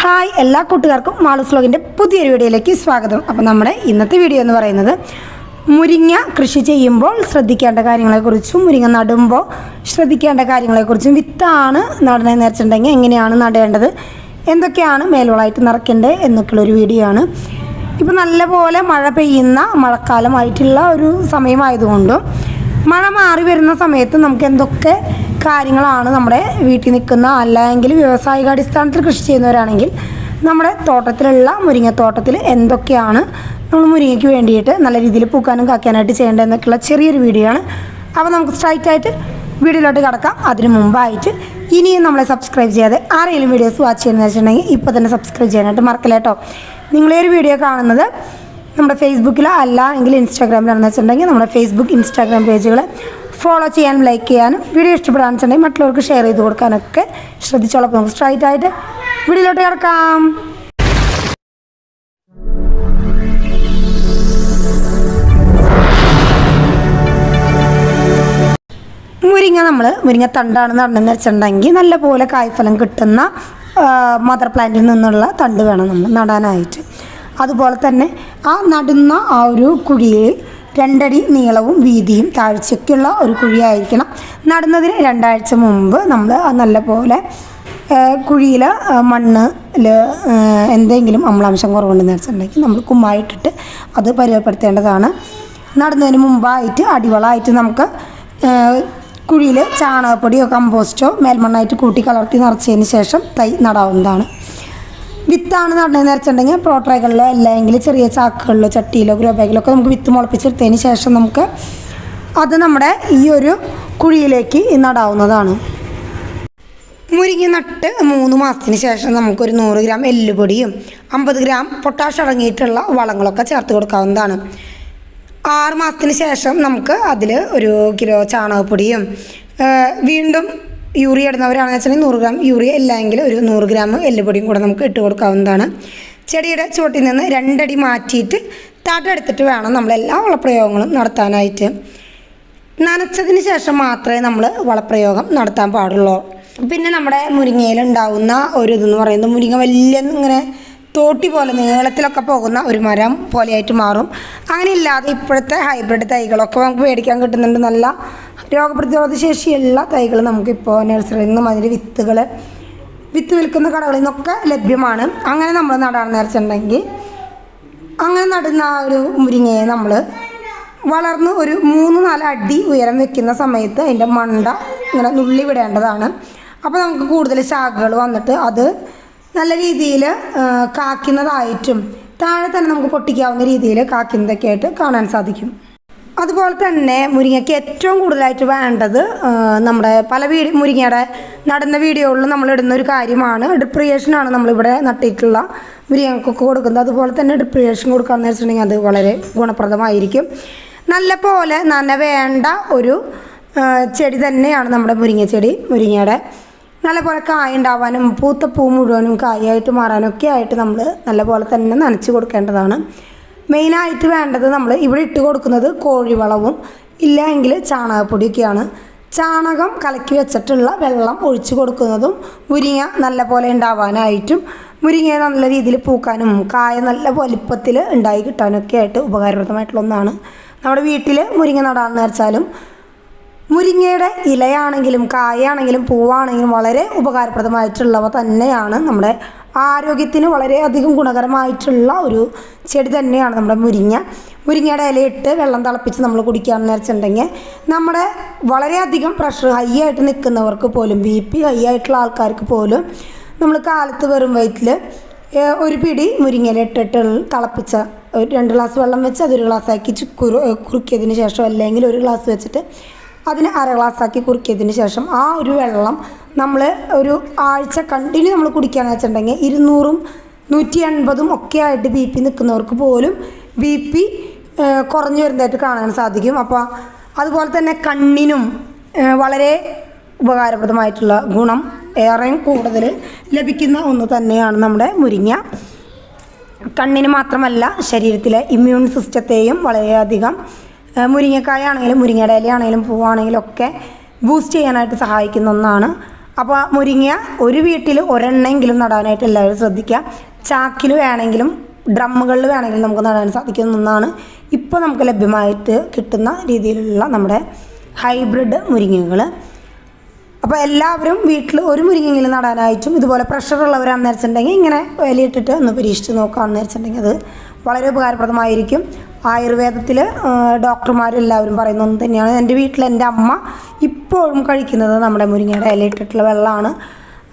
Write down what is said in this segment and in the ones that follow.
Hi എല്ലാ കൂട്ടുകാർക്കും മാളൂസ് വ്ലോഗിന്റെ പുതിയൊരു വീഡിയോയിലേക്ക് സ്വാഗതം. അപ്പോൾ നമ്മുടെ ഇന്നത്തെ വീഡിയോ എന്ന് പറയുന്നത് മുരിങ്ങ കൃഷി ചെയ്യുമ്പോൾ ശ്രദ്ധിക്കേണ്ട കാര്യങ്ങളെക്കുറിച്ചും മുരിങ്ങ നടുമ്പോൾ ശ്രദ്ധിക്കേണ്ട കാര്യങ്ങളെക്കുറിച്ചും വിത്താണ് നടണേ വെച്ചിട്ടുണ്ടെങ്കിൽ എങ്ങനെയാണ് നടേണ്ടത് എന്തൊക്കെയാണ് മേലോളായിട്ട് നിറയ്ക്കേണ്ടത് എന്നൊക്കെയുള്ളൊരു വീഡിയോ ആണ്. ഇപ്പോൾ നല്ലപോലെ മഴ പെയ്യുന്ന മഴക്കാലമായിട്ടുള്ള ഒരു സമയമായതുകൊണ്ടും മഴ മാറി വരുന്ന സമയത്ത് നമുക്ക് എന്തൊക്കെ കാര്യങ്ങളാണ് നമ്മുടെ വീട്ടിൽ നിൽക്കുന്ന അല്ലെങ്കിൽ വ്യവസായിക അടിസ്ഥാനത്തിൽ കൃഷി ചെയ്യുന്നവരാണെങ്കിൽ നമ്മുടെ തോട്ടത്തിലുള്ള മുരിങ്ങത്തോട്ടത്തിൽ എന്തൊക്കെയാണ് നമ്മൾ മുരിങ്ങയ്ക്ക് വേണ്ടിയിട്ട് നല്ല രീതിയിൽ പൂക്കാനും കാക്കാനായിട്ട് ചെയ്യേണ്ടതെന്നൊക്കെയുള്ള ചെറിയൊരു വീഡിയോ ആണ്. അപ്പോൾ നമുക്ക് സ്ട്രൈറ്റ് ആയിട്ട് വീഡിയോയിലോട്ട് കിടക്കാം. അതിന് മുമ്പായിട്ട് ഇനിയും നമ്മളെ സബ്സ്ക്രൈബ് ചെയ്യാതെ ആരെങ്കിലും വീഡിയോസ് വാച്ച് ചെയ്യുന്നതെന്ന് വെച്ചിട്ടുണ്ടെങ്കിൽ ഇപ്പോൾ തന്നെ സബ്സ്ക്രൈബ് ചെയ്യാനായിട്ട് മറക്കില്ല കേട്ടോ നിങ്ങളീ ഒരു വീഡിയോ കാണുന്നത് നമ്മുടെ ഫേസ്ബുക്കിലോ അല്ല എങ്കിൽ ഇൻസ്റ്റാഗ്രാമിലാണെന്ന് വെച്ചിട്ടുണ്ടെങ്കിൽ നമ്മുടെ ഫേസ്ബുക്ക് ഇൻസ്റ്റാഗ്രാം പേജുകൾ ഫോളോ ചെയ്യാനും ലൈക്ക് ചെയ്യാനും വീഡിയോ ഇഷ്ടപ്പെടാന്ന് വെച്ചിട്ടുണ്ടെങ്കിൽ മറ്റുള്ളവർക്ക് ഷെയർ ചെയ്ത് കൊടുക്കാനൊക്കെ ശ്രദ്ധിച്ചോളാം. നമുക്ക് സ്ട്രൈറ്റ് ആയിട്ട് വീഡിയോയിലോട്ട് കിടക്കാം. മുരിങ്ങ നമ്മൾ മുരിങ്ങ തണ്ടാണ് നടണമെന്ന് വെച്ചിട്ടുണ്ടെങ്കിൽ നല്ലപോലെ കായ്ഫലം കിട്ടുന്ന മദർ പ്ലാന്റിൽ നിന്നുള്ള തണ്ട് വേണം നമ്മൾ നടാനായിട്ട്. അതുപോലെ തന്നെ ആ നടുന്ന ആ ഒരു കുഴിയിൽ രണ്ടടി നീളവും വീതിയും താഴ്ചയ്ക്കുള്ള ഒരു കുഴിയായിരിക്കണം. നടുന്നതിന് രണ്ടാഴ്ച മുമ്പ് നമ്മൾ നല്ല പോലെ കുഴിയിൽ മണ്ണിൽ എന്തെങ്കിലും അമ്ലാംശം കുറവുണ്ടെന്ന് വെച്ചിട്ടുണ്ടെങ്കിൽ നമ്മൾ കുമ്മായിട്ടിട്ട് അത് പരിചയപ്പെടുത്തേണ്ടതാണ്. നടുന്നതിന് മുമ്പായിട്ട് അടിവളമായിട്ട് നമുക്ക് കുഴിയിൽ ചാണകപ്പൊടിയോ കമ്പോസ്റ്റോ മേൽമണ്ണായിട്ട് കൂട്ടി കലർത്തി നിറച്ചതിന് ശേഷം തൈ നടാവുന്നതാണ്. വിത്താണ് നടണമെന്ന് വെച്ചിട്ടുണ്ടെങ്കിൽ പ്രോട്രൈകളിലോ അല്ലെങ്കിൽ ചെറിയ ചാക്കുകളിലോ ചട്ടിയിലോ ഗ്രോ ബാഗിലോ ഒക്കെ നമുക്ക് വിത്ത് മുളപ്പിച്ചെടുത്തതിന് ശേഷം നമുക്ക് അത് നമ്മുടെ ഈ ഒരു കുഴിയിലേക്ക് നടാവുന്നതാണ്. മുരിങ്ങ നട്ട് മൂന്ന് മാസത്തിന് ശേഷം നമുക്കൊരു നൂറ് ഗ്രാം എല്ലുപൊടിയും അമ്പത് ഗ്രാം പൊട്ടാഷ് അടങ്ങിയിട്ടുള്ള വളങ്ങളൊക്കെ ചേർത്ത് കൊടുക്കാവുന്നതാണ്. ആറ് മാസത്തിന് ശേഷം നമുക്ക് അതിൽ ഒരു കിലോ ചാണകപ്പൊടിയും വീണ്ടും യൂറിയ ഇടുന്നവരാണെന്ന് വെച്ചിട്ടുണ്ടെങ്കിൽ നൂറ് ഗ്രാം യൂറിയ ഇല്ലെങ്കിൽ ഒരു നൂറ് ഗ്രാം എല്ലുപൊടിയും കൂടെ നമുക്ക് ഇട്ട് കൊടുക്കാവുന്നതാണ്. ചെടിയുടെ ചുവട്ടിൽ നിന്ന് രണ്ടടി മാറ്റിയിട്ട് തടെടുത്തിട്ട് വേണം നമ്മൾ എല്ലാ വളപ്രയോഗങ്ങളും നടത്താനായിട്ട്. നനച്ചതിന് ശേഷം മാത്രമേ നമ്മൾ വളപ്രയോഗം നടത്താൻ പാടുള്ളൂ. പിന്നെ നമ്മുടെ മുരിങ്ങയിൽ ഉണ്ടാവുന്ന ഒരു ഇതെന്ന് പറയുന്നത് മുരിങ്ങ വലിയ ഇങ്ങനെ തോട്ടി പോലെ നീളത്തിലൊക്കെ പോകുന്ന ഒരു മരം പോലെയായിട്ട് മാറും. അങ്ങനെ ഇല്ലാതെ ഇപ്പോഴത്തെ ഹൈബ്രിഡ് തൈകളൊക്കെ നമുക്ക് മേടിക്കാൻ കിട്ടുന്നുണ്ട്. നല്ല രോഗപ്രതിരോധ ശേഷിയുള്ള തൈകൾ നമുക്കിപ്പോൾ നഴ്സറിയിൽ നിന്നും അതിന്റെ വിത്തുകൾ വിത്ത് വിൽക്കുന്ന കടകളിൽ നിന്നൊക്കെ ലഭ്യമാണ്. അങ്ങനെ നമ്മൾ നടാൻ വെച്ചിട്ടുണ്ടെങ്കിൽ അങ്ങനെ നടുന്ന ആ ഒരു മുരിങ്ങയെ നമ്മൾ വളർന്ന് ഒരു മൂന്ന് നാല് അടി ഉയരം വെക്കുന്ന സമയത്ത് അതിന്റെ മണ്ട ഇങ്ങനെ നുള്ളി വിടേണ്ടതാണ്. അപ്പോൾ നമുക്ക് കൂടുതൽ ശാഖകൾ വന്നിട്ട് അത് നല്ല രീതിയിൽ കാക്കുന്നതായിട്ടും താഴെ തന്നെ നമുക്ക് പൊട്ടിക്കാവുന്ന രീതിയിൽ കാക്കുന്നതൊക്കെ ആയിട്ട് കാണാൻ സാധിക്കും. അതുപോലെ തന്നെ മുരിങ്ങയ്ക്ക് ഏറ്റവും കൂടുതലായിട്ട് വേണ്ടത് നമ്മുടെ പല വീട് മുരിങ്ങയുടെ നടന്ന വീഡിയോകളിൽ നമ്മൾ ഇടുന്ന ഒരു കാര്യമാണ്. ഡിപ്രിയേഷനാണ് നമ്മളിവിടെ നട്ടിട്ടുള്ള മുരിങ്ങക്കൊക്കെ കൊടുക്കുന്നത്. അതുപോലെ തന്നെ ഡിപ്രിയേഷൻ കൊടുക്കുകയെന്ന് വെച്ചിട്ടുണ്ടെങ്കിൽ അത് വളരെ ഗുണപ്രദമായിരിക്കും. നല്ല പോലെ നന വേണ്ട ഒരു ചെടി തന്നെയാണ് നമ്മുടെ മുരിങ്ങ ചെടി മുരിങ്ങയുടെ. നല്ലപോലെ കായ ഉണ്ടാവാനും പൂത്ത പൂ മുഴുവനും കായായിട്ട് മാറാനൊക്കെ ആയിട്ട് നമ്മൾ നല്ലപോലെ തന്നെ നനച്ച് കൊടുക്കേണ്ടതാണ്. മെയിനായിട്ട് വേണ്ടത് നമ്മൾ ഇവിടെ ഇട്ട് കൊടുക്കുന്നത് കോഴിവളവും ഇല്ല എങ്കിൽ ചാണകപ്പൊടിയൊക്കെയാണ്. ചാണകം കലക്കി വെച്ചിട്ടുള്ള വെള്ളം ഒഴിച്ചു കൊടുക്കുന്നതും മുരിങ്ങ നല്ല പോലെ ഉണ്ടാവാനായിട്ടും മുരിങ്ങ നല്ല രീതിയിൽ പൂക്കാനും കായ നല്ല വലിപ്പത്തിൽ ഉണ്ടായി കിട്ടാനൊക്കെ ആയിട്ട് ഉപകാരപ്രദമായിട്ടുള്ള ഒന്നാണ് നമ്മുടെ വീട്ടിൽ മുരിങ്ങ നടാന്ന് വെച്ചാലും മുരിങ്ങയുടെ ഇലയാണെങ്കിലും കായാണെങ്കിലും പൂവാണെങ്കിലും വളരെ ഉപകാരപ്രദമായിട്ടുള്ളവ തന്നെയാണ്. നമ്മുടെ ആരോഗ്യത്തിന് വളരെയധികം ഗുണകരമായിട്ടുള്ള ഒരു ചെടി തന്നെയാണ് നമ്മുടെ മുരിങ്ങ. മുരിങ്ങയുടെ ഇലയിട്ട് വെള്ളം തിളപ്പിച്ച് നമ്മൾ കുടിക്കുകയാണെന്ന് വെച്ചിട്ടുണ്ടെങ്കിൽ നമ്മുടെ വളരെയധികം പ്രഷർ ഹൈ ആയിട്ട് നിൽക്കുന്നവർക്ക് പോലും ബി പി ഹൈ ആയിട്ടുള്ള ആൾക്കാർക്ക് പോലും നമ്മൾ കാലത്ത് വെറും വയറ്റിൽ ഒരു പിടി മുരിങ്ങയില ഇട്ടിട്ട് തിളപ്പിച്ച ഒരു രണ്ട് ഗ്ലാസ് വെള്ളം വെച്ച് അതൊരു ഗ്ലാസ്സാക്കി കുറു കുറുക്കിയതിന് ശേഷം അല്ലെങ്കിൽ ഒരു ഗ്ലാസ് വെച്ചിട്ട് അതിന് അര ഗ്ലാസ്സാക്കി കുറുക്കിയതിന് ശേഷം ആ ഒരു വെള്ളം നമ്മൾ ഒരു ആഴ്ച കണ്ടിന്യൂ നമ്മൾ കുടിക്കുകയാണെന്ന് വെച്ചിട്ടുണ്ടെങ്കിൽ ഇരുന്നൂറും നൂറ്റി എൺപതും ഒക്കെ ആയിട്ട് ബി പി നിൽക്കുന്നവർക്ക് പോലും ബി പി കുറഞ്ഞു വരുന്നതായിട്ട് കാണാൻ സാധിക്കും. അപ്പോൾ അതുപോലെ തന്നെ കണ്ണിനും വളരെ ഉപകാരപ്രദമായിട്ടുള്ള ഗുണം ഏറെ കൂടുതൽ ലഭിക്കുന്ന ഒന്ന് തന്നെയാണ് നമ്മുടെ മുരിങ്ങ. കണ്ണിന് മാത്രമല്ല ശരീരത്തിലെ ഇമ്മ്യൂൺ സിസ്റ്റത്തെയും വളരെയധികം മുരിങ്ങക്കായ ആണെങ്കിലും മുരിങ്ങയുടെ ഇല ആണെങ്കിലും പൂവാണെങ്കിലും ഒക്കെ ബൂസ്റ്റ് ചെയ്യാനായിട്ട് സഹായിക്കുന്ന ഒന്നാണ്. അപ്പോൾ മുരിങ്ങ ഒരു വീട്ടിൽ ഒരെണ്ണെങ്കിലും നടാനായിട്ട് എല്ലാവരും ശ്രദ്ധിക്കുക. ചാക്കിൽ വേണമെങ്കിലും ഡ്രമ്മുകളിൽ വേണമെങ്കിലും നമുക്ക് നടാൻ സാധിക്കുന്ന ഒന്നാണ്. ഇപ്പോൾ നമുക്ക് ലഭ്യമായിട്ട് കിട്ടുന്ന രീതിയിലുള്ള നമ്മുടെ ഹൈബ്രിഡ് മുരിങ്ങകൾ. അപ്പോൾ എല്ലാവരും വീട്ടിൽ ഒരു മുരിങ്ങെങ്കിലും നടാനായിട്ടും ഇതുപോലെ പ്രഷറുള്ളവരാണെന്ന് വെച്ചിട്ടുണ്ടെങ്കിൽ ഇങ്ങനെ വിലയിട്ടിട്ട് ഒന്ന് പരീക്ഷിച്ച് നോക്കുകയാണെന്ന് വെച്ചിട്ടുണ്ടെങ്കിൽ അത് വളരെ ഉപകാരപ്രദമായിരിക്കും. ആയുർവേദത്തിൽ ഡോക്ടർമാരെല്ലാവരും പറയുന്ന ഒന്ന് തന്നെയാണ്. എന്റെ വീട്ടിൽ എന്റെ അമ്മ ഇപ്പോഴും കഴിക്കുന്നത് നമ്മുടെ മുരിങ്ങയുടെ ഇലയിട്ടിട്ടുള്ള വെള്ളമാണ്.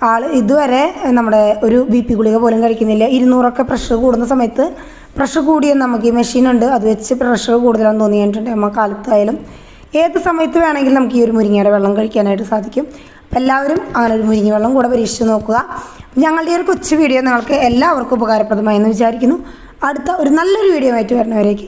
ആൾ ഇതുവരെ നമ്മുടെ ഒരു ബി പി ഗുളിക പോലും കഴിക്കുന്നില്ല. ഇരുന്നൂറൊക്കെ പ്രഷർ കൂടുന്ന സമയത്ത് പ്രഷർ കൂടിയ നമുക്ക് ഈ മെഷീനുണ്ട് അത് വെച്ച് പ്രഷർ കൂടുതലാണെന്ന് തോന്നിയിട്ടുണ്ട് അമ്മ കാലത്തായാലും. ഏത് സമയത്ത് വേണമെങ്കിലും നമുക്ക് ഈ ഒരു മുരിങ്ങയുടെ വെള്ളം കഴിക്കാനായിട്ട് സാധിക്കും. അപ്പം എല്ലാവരും അങ്ങനെ ഒരു മുരിങ്ങ വെള്ളം കൂടെ പരീക്ഷിച്ച് നോക്കുക. ഞങ്ങളുടെ ഈ ഒരു കൊച്ചു വീഡിയോ നിങ്ങൾക്ക് എല്ലാവർക്കും ഉപകാരപ്രദമായി എന്ന് വിചാരിക്കുന്നു. അടുത്ത ഒരു നല്ലൊരു വീഡിയോ ആയിട്ട് വരുന്നവരേക്ക്